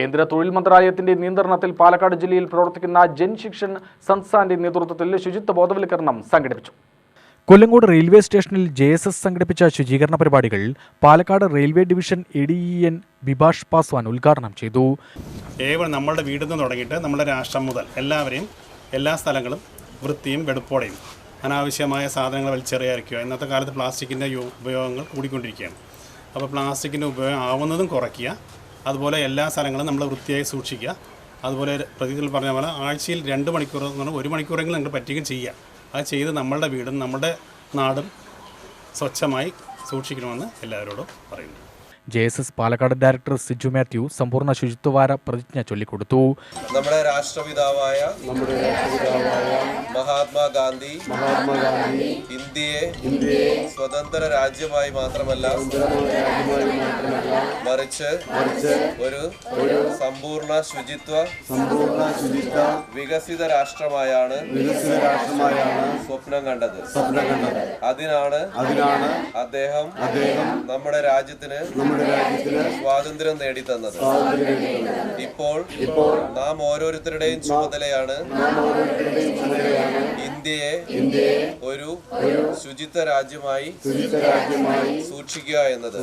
കേന്ദ്ര തൊഴിൽ മന്ത്രാലയത്തിന്റെ നിയന്ത്രണത്തിൽ പാലക്കാട് ജില്ലയിൽ പ്രവർത്തിക്കുന്ന ജൻ ശിക്ഷൻ സംസ്ഥാന്റെ നേതൃത്വത്തിൽ ശുചിത്വ ബോധവൽക്കരണം സംഘടിപ്പിച്ചു. കൊല്ലങ്കോട് റെയിൽവേ സ്റ്റേഷനിൽ ജെ എസ് എസ് സംഘടിപ്പിച്ച ശുചീകരണ പരിപാടികൾ Palakkad railway division A D E N Bibhash Paswan ഉദ്ഘാടനം ചെയ്തു. ഏവരും നമ്മളുടെ വീട്ടിൽ നിന്ന് തുടങ്ങിയിട്ട് നമ്മുടെ രാഷ്ട്രം മുതൽ എല്ലാവരെയും എല്ലാ സ്ഥലങ്ങളും വൃത്തിയും വെടുപ്പോടെയും അനാവശ്യമായ സാധനങ്ങൾ വലിച്ചെറിയാതിരിക്കുക. ഇന്നത്തെ കാലത്ത് പ്ലാസ്റ്റിക്കിന്റെ ഉപയോഗങ്ങൾ കൂടിക്കൊണ്ടിരിക്കുകയാണ്. അപ്പോൾ പ്ലാസ്റ്റിക്കിന്റെ ഉപയോഗം ആവുന്നതും കുറയ്ക്കുക. അതുപോലെ എല്ലാ സ്ഥലങ്ങളും നമ്മൾ വൃത്തിയായി സൂക്ഷിക്കുക. അതുപോലെ പ്രതികൾ പറഞ്ഞ പോലെ ആഴ്ചയിൽ രണ്ട് മണിക്കൂർ എന്ന് പറഞ്ഞാൽ ഒരു മണിക്കൂറെങ്കിലും നിങ്ങൾ പറ്റുകയും ചെയ്യുക അത് ചെയ്ത് നമ്മളുടെ വീടും നമ്മുടെ നാടും സ്വച്ഛമായി സൂക്ഷിക്കണമെന്ന് എല്ലാവരോടും പറയുന്നു. J S S Palakkad director Siju Mathew സമ്പൂർണ ശുചിത്വവാര പ്രതിജ്ഞ ചൊല്ലിക്കൊടുത്തു. നമ്മുടെ രാഷ്ട്രപിതാവായ നമ്മുടെ മഹാത്മാഗാന്ധി മഹാത്മാഗാന്ധി ഇന്ത്യയെ ഇന്ത്യയെ സ്വതന്ത്ര രാജ്യമായി മാത്രമല്ല മറിച്ച് ഒരു സമ്പൂർണ ശുചിത്വ സമ്പൂർണ ശുചിത്വ വികസിത രാഷ്ട്രമായാണ് വികസിത രാഷ്ട്രമായാണ് സ്വപ്നം കണ്ടത്. സ്വപ്നം കണ്ടത്. അതിനാണ് അതിനാണ് അദ്ദേഹം അദ്ദേഹം നമ്മുടെ രാജ്യത്തിന് നമ്മുടെ രാജ്യത്തിന് സ്വാതന്ത്ര്യം നേടി തന്നത് ഇപ്പോൾ ഇപ്പോൾ നാം ഓരോരുത്തരുടെയും ചുമതലയാണ് ഇന്ത്യയെ ഇന്ത്യയെ ഒരു ശുചിത്വ രാജ്യമായി സൂക്ഷിക്കുക എന്നത്.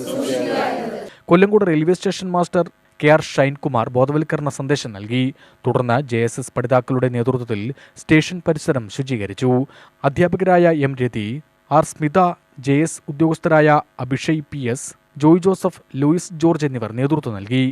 Kollengode railway station master K R Shainkumar ബോധവൽക്കരണ സന്ദേശം നൽകി. തുടർന്ന് ജെ എസ് എസ് പഠിതാക്കളുടെ നേതൃത്വത്തിൽ സ്റ്റേഷൻ പരിസരം ശുചീകരിച്ചു. അധ്യാപകരായ M Rathi R Smitha J S ഉദ്യോഗസ്ഥരായ Abhishay P S Joy Joseph Louis George എന്നിവർ നേതൃത്വം നൽകി.